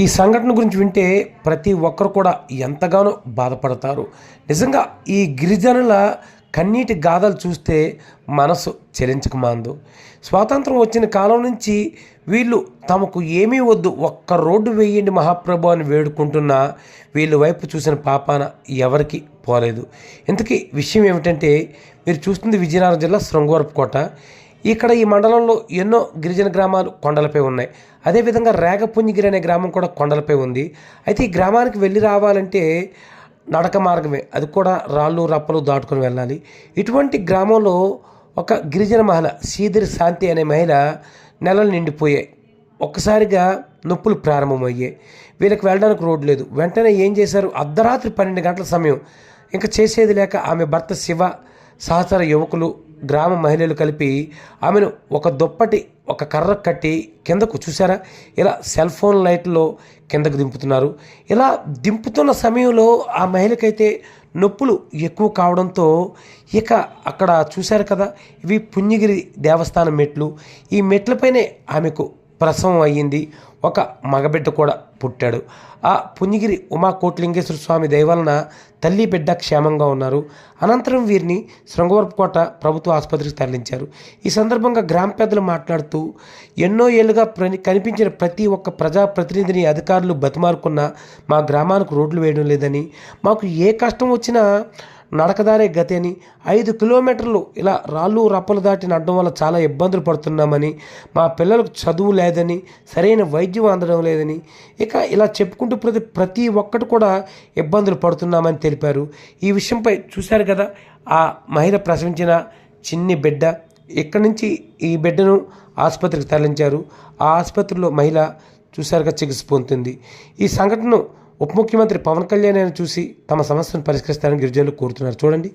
ఈ సంఘటన గురించి వింటే ప్రతి ఒక్కరు కూడా ఎంతగానో బాధపడతారు. నిజంగా ఈ గిరిజనుల కన్నీటి గాథలు చూస్తే మనసు చెలించక మాందు. స్వాతంత్రం వచ్చిన కాలం నుంచి వీళ్ళు తమకు ఏమీ వద్దు ఒక్క రోడ్డు వేయండి మహాప్రభు అని వేడుకుంటున్నా వీళ్ళ వైపు చూసిన పాపాన ఎవరికి పోలేదు. ఇంతకీ విషయం ఏమిటంటే మీరు చూస్తుంది విజయనగరం జిల్లా శృంగవరపుకోట. ఇక్కడ ఈ మండలంలో ఎన్నో గిరిజన గ్రామాలు కొండలపై ఉన్నాయి. అదేవిధంగా రేగపుంజిగిరి అనే గ్రామం కూడా కొండలపై ఉంది. అయితే ఈ గ్రామానికి వెళ్ళి రావాలంటే నడక మార్గమే. అది కూడా రాళ్ళు రప్పలు దాటుకొని వెళ్ళాలి. ఇటువంటి గ్రామంలో ఒక గిరిజన మహిళ సీదిరి శాంతి అనే మహిళ నెలలు నిండిపోయాయి. ఒక్కసారిగా నొప్పులు ప్రారంభమయ్యాయి. వీళ్ళకి వెళ్ళడానికి రోడ్డు లేదు. వెంటనే ఏం చేశారు? అర్ధరాత్రి పన్నెండు గంటల సమయం. ఇంకా చేసేది లేక ఆమె భర్త శివ సహచర యువకులు గ్రామ మహిళలు కలిపి ఆమెను ఒక దుప్పటి ఒక కర్ర కట్టి కిందకు చూసారా ఇలా సెల్ ఫోన్ లైట్లో కిందకు దింపుతున్నారు. ఇలా దింపుతున్న సమయంలో ఆ మహిళకైతే నొప్పులు ఎక్కువ కావడంతో ఇక అక్కడ చూశారు కదా ఇవి పుణ్యగిరి దేవస్థానం మెట్లు. ఈ మెట్లపైనే ఆమెకు ప్రసవం అయ్యింది. ఒక మగబిడ్డ కూడా పుట్టాడు. ఆ పుణ్యగిరి ఉమా కోట్లింగేశ్వర స్వామి దయవలన తల్లి బిడ్డ క్షేమంగా ఉన్నారు. అనంతరం వీరిని శృంగవరపుకోట ప్రభుత్వ ఆసుపత్రికి తరలించారు. ఈ సందర్భంగా గ్రామ పెద్దలు మాట్లాడుతూ ఎన్నో ఏళ్ళుగా ప్ర కనిపించిన ప్రతి ఒక్క ప్రజాప్రతినిధిని అధికారులు బతిమారుకున్న మా గ్రామానికి రోడ్లు వేయడం లేదని మాకు ఏ కష్టం వచ్చినా నడకదారే గతి అని ఐదు కిలోమీటర్లు ఇలా రాళ్ళు రప్పలు దాటి నడడం వల్ల చాలా ఇబ్బందులు పడుతున్నామని మా పిల్లలకు చదువు లేదని సరైన వైద్యం అందడం లేదని ఇక ఇలా చెప్పుకుంటూ ప్రతి ప్రతి ఒక్కటి కూడా ఇబ్బందులు పడుతున్నామని తెలిపారు. ఈ విషయంపై చూశారు కదా ఆ మహిళ ప్రసవించిన చిన్ని బిడ్డ. ఇక్కడి నుంచి ఈ బిడ్డను ఆసుపత్రికి తరలించారు. ఆ ఆసుపత్రిలో మహిళ చూశారుగా చికిత్స పొందుతుంది. ఈ సంఘటనను ఉప ముఖ్యమంత్రి పవన్ కళ్యాణ్ ఆయన చూసి తమ సమస్యను పరిష్కరిస్తారని గిరిజనులు కోరుతున్నారు. చూడండి.